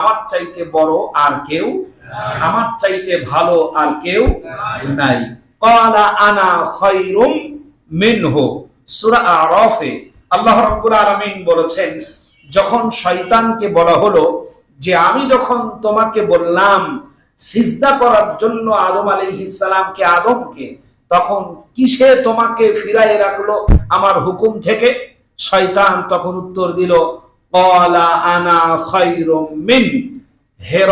আমার চাইতে বড় আর কেউ আমার চাইতে ভালো আর কেউ নাই। ক্বালা আনা খায়রুম মিনহু। সূরা আরাফে আল্লাহ রাব্বুল আলামিন বলেছেন, যখন শয়তানকে বলা হলো যে আমি যখন তোমাকে বললাম সিজদা করার জন্য আদম আলাইহিস সালামকে আদমকে, তখন কিসে তোমাকে ফিরাই রাখল আমার হুকুম থেকে? শয়তান তখন উত্তর দিল আনা মিন। হে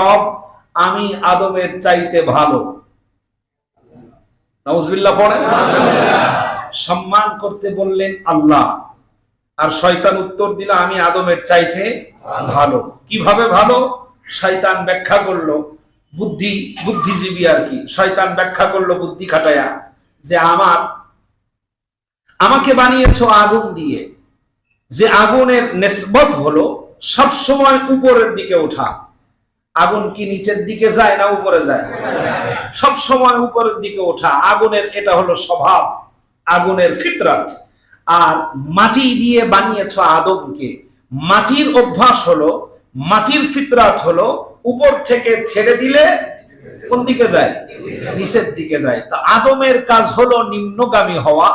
আমি আদমের চাইতে ভালো। সম্মান করতে বললেন আল্লাহ। আর শয়তান উত্তর দিল, আমি আদমের চাইতে ভালো। কীভাবে ভালো? শয়তান ব্যাখ্যা করল, বুদ্ধি, বুদ্ধিজীবী আর কি। শয়তান ব্যাখ্যা করল বুদ্ধি খাটায়া, যে আমার, আমাকে বানিয়েছো আগুন দিয়ে। যে আগুনের নেসবত হলো সবসময় উপরের দিকে ওঠা। আগুন কি নিচের দিকে যায় না উপরে যায়? সব সময় উপরের দিকে ওঠা। আগুনের এটা হলো স্বভাব, আগুনের ফিতরাত। আর মাটি দিয়ে বানিয়েছ আদমকে মাটির অভ্যাস হলো, মাটির ফিতরাত হলো, উপর থেকে ছেড়ে দিলে কোন দিকে যায়? নিচের দিকে যায়। তা আদমের কাজ হলো নিম্নগামী হওয়া,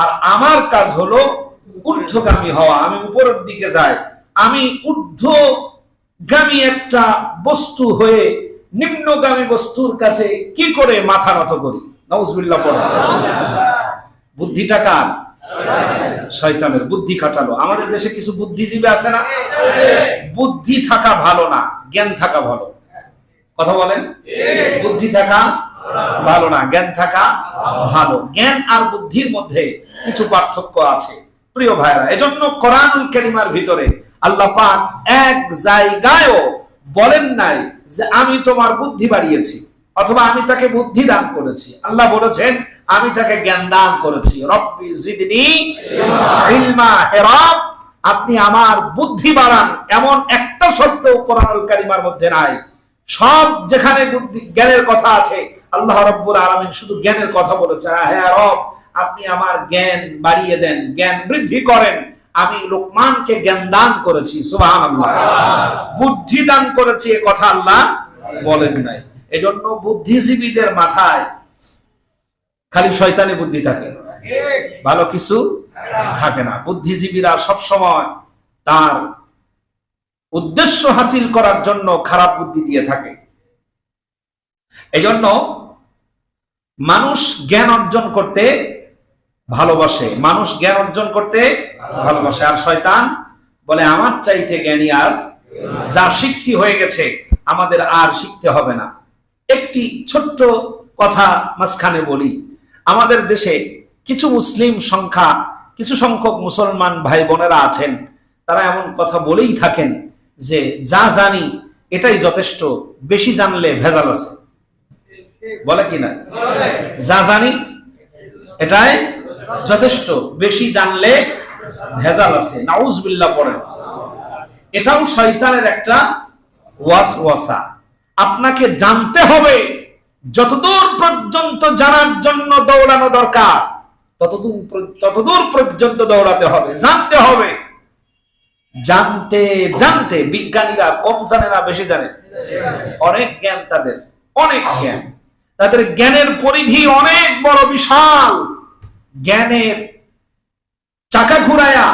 আর আমার কাজ হলো ঊর্ধ্বগামী হওয়া, আমি উপরের দিকে যাই, আমি ঊর্ধ্বগামী একটা বস্তু হয়ে নিম্নগামী বস্তুর কাছে কি করে মাথা নত করি? নজবিল্লা পড়া। বুদ্ধিটা কার? শয়তানের। বুদ্ধি খাটালো। আমাদের দেশে কিছু বুদ্ধিজীবী আছে না? বুদ্ধি থাকা ভালো না, জ্ঞান থাকা ভালো। কথা বলেন? বুদ্ধি থাকা ভালো না, জ্ঞান থাকা ভালো। জ্ঞান আর বুদ্ধির মধ্যে কিছু পার্থক্য আছে। প্রিয় ভাইরা এজন্য কোরআনুল কারিমার ভিতরে আল্লাহ পাক এক জায়গায়ও বলেন নাই যে আমি তোমার বুদ্ধি বাড়িয়েছি অথবা আমি তাকে বুদ্ধি দান করেছি। আল্লাহ বলেছেন, আমি তাকে জ্ঞান দান করেছি। রব্বি জিদনি ইলমা হে রব আপনি আমার বুদ্ধি বাড়ান। এমন একটা শব্দ কোরআনুল কারিমার মধ্যে নাই। সব যেখানে বুদ্ধি, জ্ঞানের কথা আছে, আল্লাহ রব্বুল আলামিন শুধু জ্ঞানের কথা বলেছে হ্যাঁ রব আপনি আমার জ্ঞান বাড়িয়ে দেন জ্ঞান বৃদ্ধি করেন। আমি লোকমানকে জ্ঞান দান করেছি সুবহানাল্লাহ। বুদ্ধি দান করেছি এ কথা আল্লাহ বলেন নাই। এজন্য বুদ্ধিজীবীদের মাথায় খালি শয়তানি বুদ্ধি থাকে। ভালো কিছু থাকে না। বুদ্ধিজীবীরা সব সময় তার উদ্দেশ্য হাসিল করার জন্য খারাপ বুদ্ধি দিয়ে থাকে। এজন্য মানুষ জ্ঞান অর্জন করতে ভালোবাসে। মানুষ জ্ঞান অর্জন করতে ভালোবাসে। আর শয়তান বলে, আমার চাইতে জ্ঞানী আর যা শিখছি হয়ে গেছে, আমাদের আর শিখতে হবে না। একটি ছোট্ট কথা মাঝখানে বলি। আমাদের দেশে কিছু মুসলিম সংখ্যা, কিছু সংখ্যক মুসলমান ভাই বোনেরা আছেন, তারা এমন কথা বলেই থাকেন যে, যা জানি, এটাই যথেষ্ট, বেশি জানলে ভেজাল আছে। বলে কি না? যা জানি, এটাই যথেষ্ট। বেশি জানলে ভেজাল আছে। নাউজবিল্লাহ পড়েন। এটাও শয়তানের একটা ওয়াস ওয়াসা আপনাকে জানতে হবে, যতদূর পর্যন্ত জানার জন্য দৌড়ানো দরকার, ততদূর ততদূর পর্যন্ত দৌড়াতে হবে, জানতে হবে। জানতে জানতে বিজ্ঞানীরা কম জানে না, বেশি জানে। অনেক জ্ঞান তাদের, অনেক জ্ঞান। তাদের জ্ঞানের পরিধি অনেক বড়, বিশাল। জ্ঞানের চাকা ঘুরায়া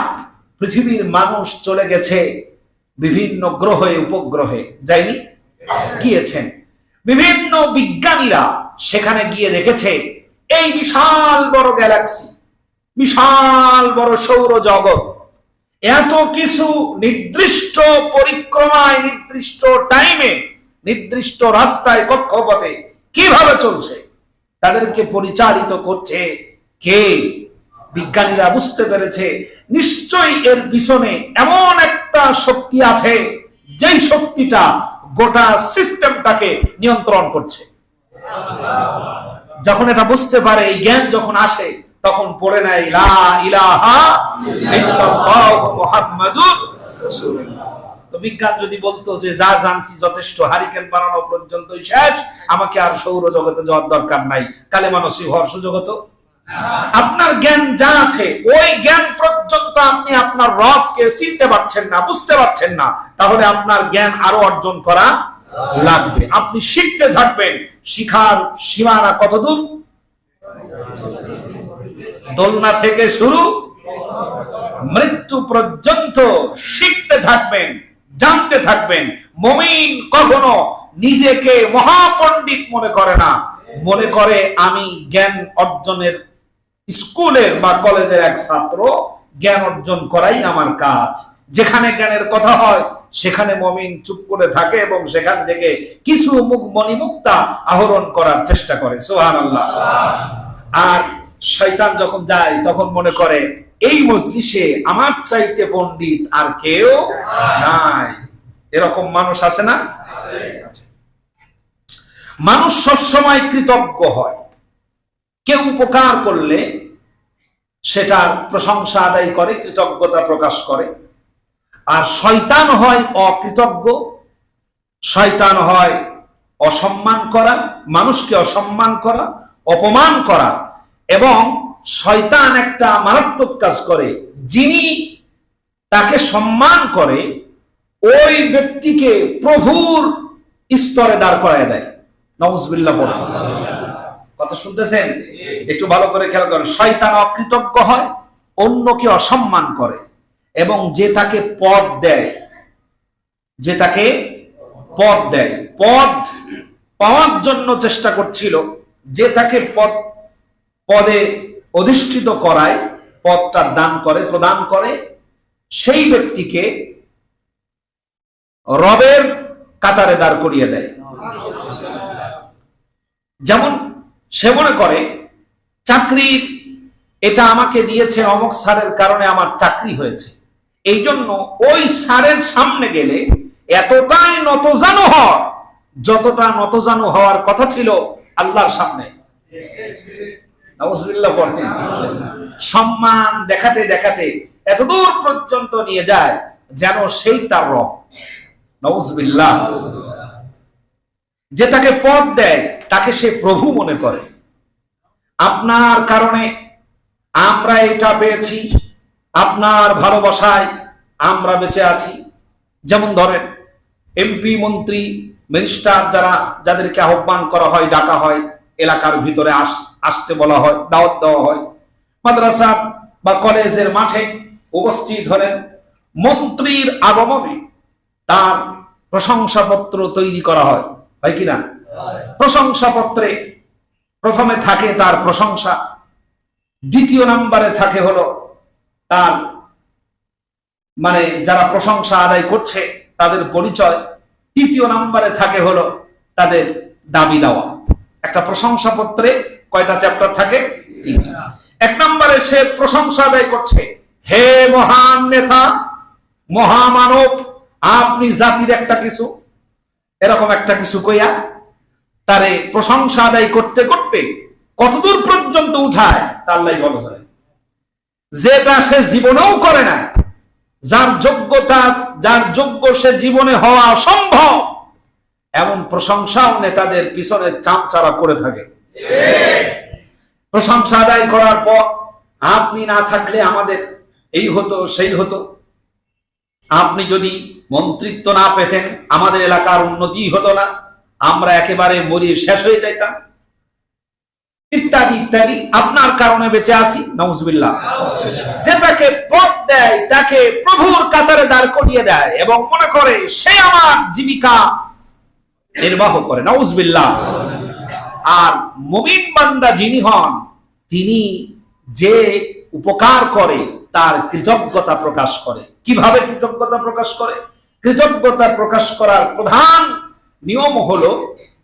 পৃথিবীর মানুষ চলে গেছে বিভিন্ন গ্রহে, উপগ্রহে। যায়নি? গিয়েছেন। বিভিন্ন বিজ্ঞানীরা সেখানে গিয়ে দেখেছে, এই বিশাল বড় গ্যালাক্সি, বিশাল বড় সৌর জগৎ এত কিছু নির্দিষ্ট পরিক্রমায়, নির্দিষ্ট টাইমে, নির্দিষ্ট রাস্তায়, কক্ষপথে কীভাবে চলছে? তাদেরকে পরিচালিত করছে কে? বিজ্ঞানীরা বুঝতে পেরেছে, নিশ্চয়ই এর পিছনে এমন একটা শক্তি আছে, যেই শক্তিটা গোটা সিস্টেমটাকে নিয়ন্ত্রণ করছে। যখন এটা বুঝতে পারে, এই জ্ঞান যখন আসে, তখন পড়ে নেয় বিজ্ঞান যদি বলতো যে, যা জানছি যথেষ্ট, হারিকেন বানানো পর্যন্তই শেষ, আমাকে আর সৌর জগতে যাওয়ার দরকার নাই। কালে মানসী হওয়ার সুযোগ হতো। আপনার জ্ঞান যা আছে, ওই জ্ঞান পর্যন্ত আপনি আপনার রবকে চিনতে পারছেন না, বুঝতে পারছেন না। তাহলে আপনার জ্ঞান আরও অর্জন করা লাগবে। আপনি শিখতে থাকবেন। শিখার সীমানা কতদূর? দোলনা থেকে শুরু, মৃত্যু পর্যন্ত শিখতে থাকবেন, জানতে থাকবেন। মমিন কখনো নিজেকে মহাপণ্ডিত মনে করে না। মনে করে, আমি জ্ঞান অর্জনের স্কুলের বা কলেজের এক ছাত্র জ্ঞান অর্জন করাই আমার কাজ। যেখানে জ্ঞানের কথা হয়, সেখানে মমিন চুপ করে থাকে এবং সেখান থেকে কিছু মুখ মণিমুক্তা আহরণ করার চেষ্টা করে। সোহান আল্লাহ আর শয়তান যখন যায়, তখন মনে করে, এই মজলিসে আমার চাইতে পণ্ডিত আর কেউ নাই। এরকম মানুষ আছে না? মানুষ সবসময় কৃতজ্ঞ হয়। কেউ উপকার করলে সেটার প্রশংসা আদায় করে, কৃতজ্ঞতা প্রকাশ করে। আর শয়তান হয় অকৃতজ্ঞ, শয়তান হয় অসম্মান করা, মানুষকে অসম্মান করা, অপমান করা, এবং শয়তান একটা মারাত্মক কাজ করে। যিনি তাকে সম্মান করে, ওই ব্যক্তিকে প্রভুর স্তরে দাঁড় করায় দেয়। নবজবিল্লা পড়ে কথা শুনতেছেন? একটু ভালো করে খেয়াল করেন। শয়তান অকৃতজ্ঞ হয়, অন্যকে অসম্মান করে এবং যে তাকে পদ দেয়, যে তাকে পদ দেয়, পদ পাওয়ার জন্য চেষ্টা করছিল, যে তাকে পদ, পদে অধিষ্ঠিত করায়, পদটা দান করে, প্রদান করে, সেই ব্যক্তিকে রবের কাতারে দাঁড় করিয়ে দেয়। যেমন সে মনে করে, চাকরির, এটা আমাকে দিয়েছে অমক সারের কারণে আমার চাকরি হয়েছে। এই জন্য ওই সারের সামনে গেলে এতটাই নতজানু হয় যতটা নতজানু হওয়ার কথা ছিল আল্লাহর সামনে। সম্মান দেখাতে দেখাতে এতদূর পর্যন্ত নিয়ে যায় যেন সেই তার রব। নউজবিল্লাহ যে তাকে পথ দেয়, তাকে সে প্রভু মনে করে। আপনার কারণে আমরা এটা পেয়েছি, আপনার ভালোবাসায় আমরা বেঁচে আছি। যেমন ধরেন এমপি মন্ত্রী মিনিস্টার যারা, যাদেরকে আহ্বান করা হয়, ডাকা হয়, এলাকার ভিতরে আস, আসতে বলা হয়, দাওয়াত দেওয়া হয়। মাদ্রাসা বা কলেজের মাঠে উপস্থিত হলেন, মন্ত্রীর আগমনে তার প্রশংসাপত্র তৈরি করা হয়। হয় কিনা? প্রশংসাপত্রে প্রথমে থাকে তার প্রশংসা দ্বিতীয় নাম্বারে থাকে হলো তার মানে যারা প্রশংসা আদায় করছে তাদের পরিচয় তৃতীয় নম্বরে থাকে হলো তাদের দাবি দেওয়া। একটা প্রশংসাপত্রে কয়টা চ্যাপ্টার থাকে? এক নম্বরে সে প্রশংসা আদায় করছে হে মহান নেতা মহামানব আপনি জাতির একটা কিছু এরকম একটা কিছু কইয়া তারে প্রশংসা আদায় করতে করতে কতদূর পর্যন্ত উঠায় তার লাই ভালো যেটা সে জীবনেও করে না যার যোগ্যতা, যার যোগ্য সে জীবনে হওয়া অসম্ভব, এমন প্রশংসাও নেতাদের পিছনে চামচারা করে থাকে। প্রশংসা আদায় করার পর আপনি না থাকলে আমাদের এই হতো, সেই হতো। আপনি যদি মন্ত্রিত্ব না পেতেন আমাদের এলাকার উন্নতি হতো না। আমরা একেবারে মরিয়ে শেষ হয়ে যাইতাম। ইত্যাদি ইত্যাদি। আপনার কারণে বেঁচে আসি নজবিল্লা সে তাকে পথ দেয়, তাকে প্রভুর কাতারে দাঁড় করিয়ে দেয় এবং মনে করে সে আমার জীবিকা নির্বাহ করে নজবিল্লা আর মুমিন বান্দা যিনি হন, তিনি যে উপকার করে, তার কৃতজ্ঞতা প্রকাশ করে। কীভাবে কৃতজ্ঞতা প্রকাশ করে? কৃতজ্ঞতা প্রকাশ করার প্রধান নিয়ম হলো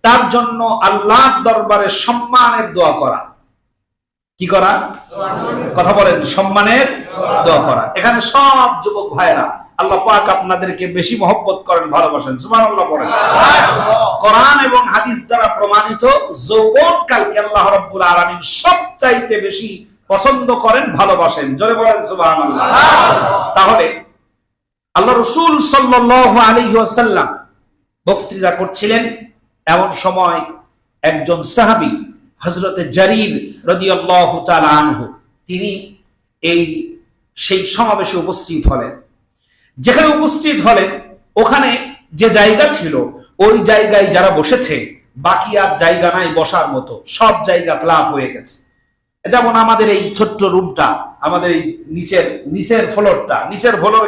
তার জন্য আল্লাহ দরবারে সম্মানের দোয়া করা। কি করা? কথা বলেন, সম্মানের দোয়া করা। এখানে সব যুবক ভাইরা আল্লাহ পাক আপনাদেরকে বেশি মহব্বত করেন, ভালোবাসেন। সুমান সুবহানাল্লাহ পড়েন কোরআন এবং হাদিস দ্বারা প্রমাণিত যৌবন কালকে আল্লাহ রাব্বুল আলামিন সবচাইতে বেশি পছন্দ করেন, ভালোবাসেন। জোরে বলেন, সুবহানাল্লাহ। তাহলে আল্লাহ রসুল সাল্লাল্লাহু আলাইহি ওয়াসাল্লাম বক্তৃতা করছিলেন এমন সময় একজন সাহাবী হজরতে জারির রদিয়াল্লাহু তাআলা আনহু, তিনি এই সেই সমাবেশে উপস্থিত হলেন। যেখানে উপস্থিত হলেন, ওখানে যে জায়গা ছিল, ওই জায়গায় যারা বসেছে, বাকি আর জায়গা নাই বসার মতো, সব জায়গা ফ্লাপ হয়ে গেছে। যেমন আমাদের এই ছোট্ট রুমটা আমাদের এই নিচের নিচের ফ্লোরটা নিচের ফ্লোর